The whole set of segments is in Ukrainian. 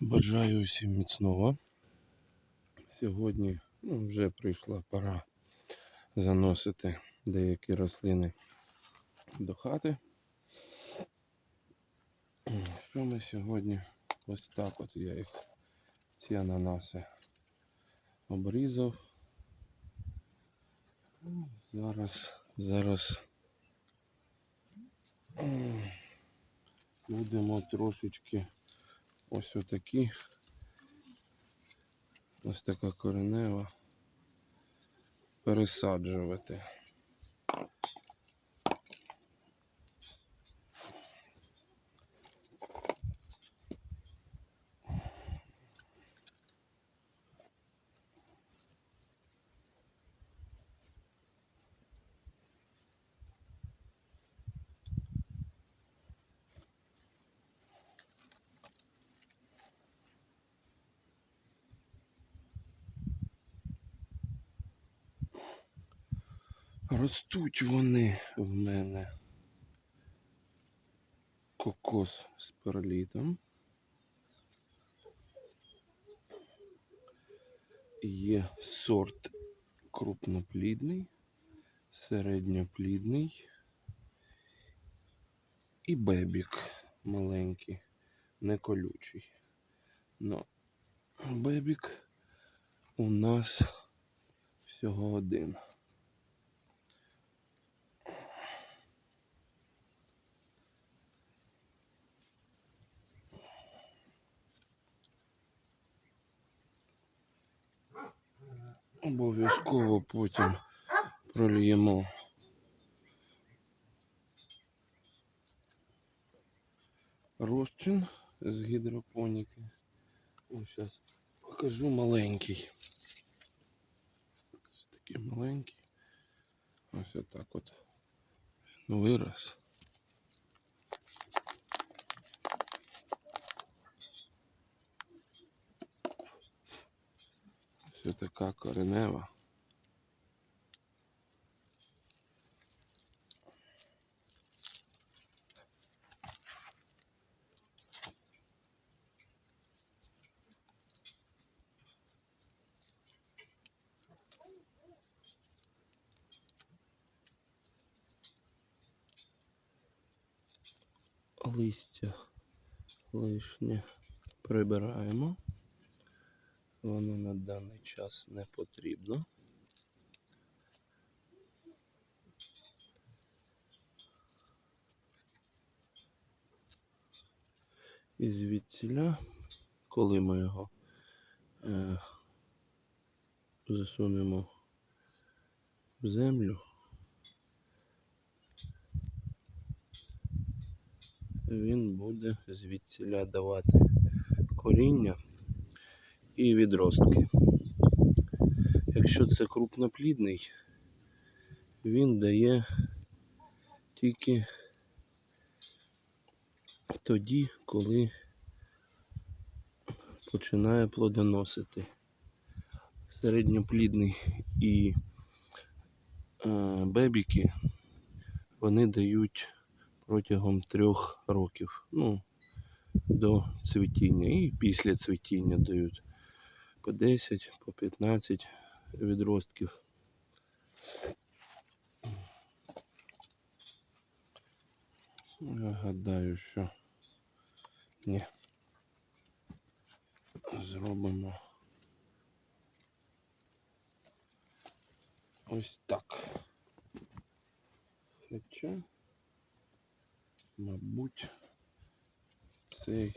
Бажаю усім міцного. Сьогодні ну, вже прийшла пора заносити деякі рослини до хати. Що ми сьогодні? Ось так от я їх, ці ананаси обрізав. Зараз, зараз будемо трошечки ось отакі. Ось така коренева. Пересаджувати. Ростуть вони в мене кокос з перлітом. Є сорт крупноплідний, середньоплідний і бебік маленький, не колючий. Но бебік у нас всього один. Обов'язково потім прольємо розчин з гідропоніки. Ось зараз покажу маленький. Ось такий маленький. Ось отак от він вирос. Ось така коренева. Листя лишнє прибираємо. Воно на даний час не потрібно. І звідсіля, коли ми його е, засунемо в землю, він буде звідсіля давати коріння і відростки. Якщо це крупноплідний, він дає тільки тоді, коли починає плодоносити. Середньоплідний і е, бебіки вони дають протягом трьох років. Ну, до цвітіння і після цвітіння дають по 10, по 15 відростків. Я гадаю, що ні. Зробимо ось так. Хоча, мабуть, цей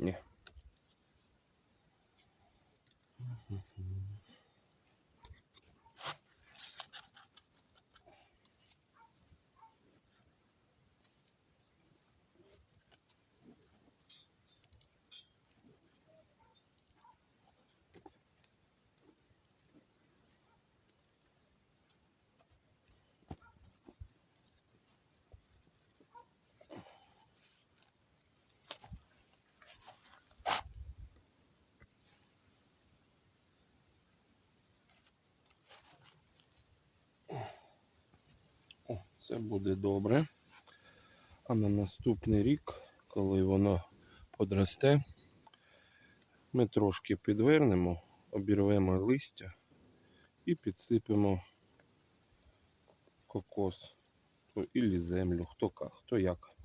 Ні. О, це буде добре. А на наступний рік, коли воно подросте, ми трошки підвернемо, обірвемо листя і підсипемо кокос то, і землю, хто, як, хто як.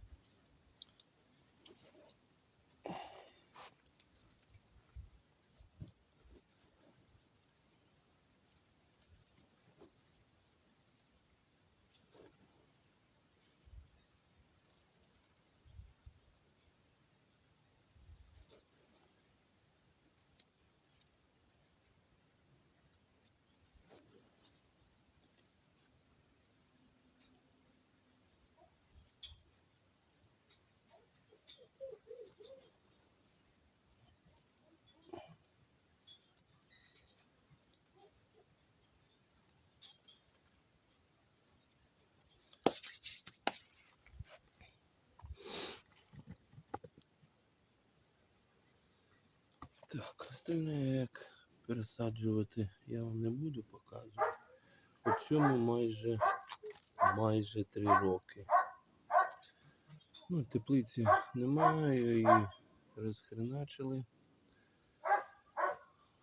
Так, остальне як пересаджувати я вам не буду показувати. У цьому майже майже три роки. Ну, теплиці немає і розхреначили.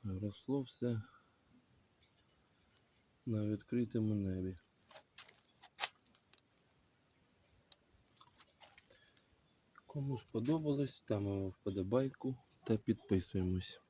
Росло все на відкритому небі. Кому сподобалось, ставимо вподобайку та підписуємось.